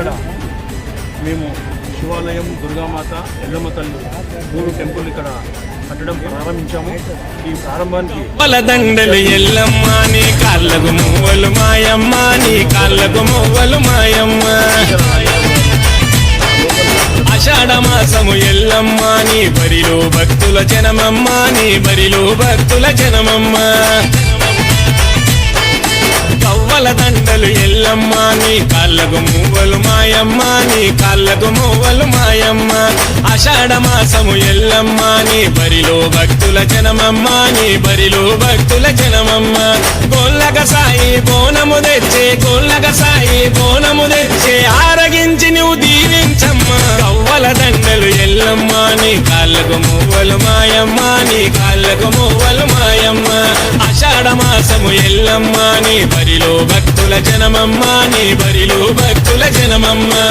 ఇక్కడ మేము శివాలయం దుర్గామాత ఎల్లమ్మ తల్లి మూడు టెంపుల్ ఇక్కడ కట్టడం ప్రారంభించాము. ఈ ప్రారంభానికి దండలు ఎల్లమ్మ నీ కాళ్ళకు మువ్వలు మాయమ్మ నీ కాళ్ళకు మువ్వలు మాయమ్మ. ఆషాఢ మాసము ఎల్లమ్మ నీ బరిలో భక్తుల జనమమ్మ నీ బరిలో భక్తుల జనమమ్మ. కవ్వల దండలు ఎల్లమ్మ నీ కాళ్ళకు మువ్వలు మాయమ్మ నీ కాళ్ళకు మువ్వలు మాయమ్మ. ఆషాఢ మాసము ఎల్లమ్మ నీ బరిలో భక్తుల జనమమ్మ నీ బరిలో భక్తుల జనమమ్మ. గోల్లగ సాయి బోనము తెచ్చే గోల్లగ సాయి బోనము తెచ్చే ఆరగించి నువ్వు దీవించమ్మ. కవ్వల దండలు ఎల్లమ్మ నీ కాళ్ళకు మువ్వలు మాయమ్మ నీ కాళ్ళకు మువ్వలు జనమమ్మా నీ బరిలో భక్తుల జనమమ్మా నీ బరిలో భక్తుల జనమమ్మా.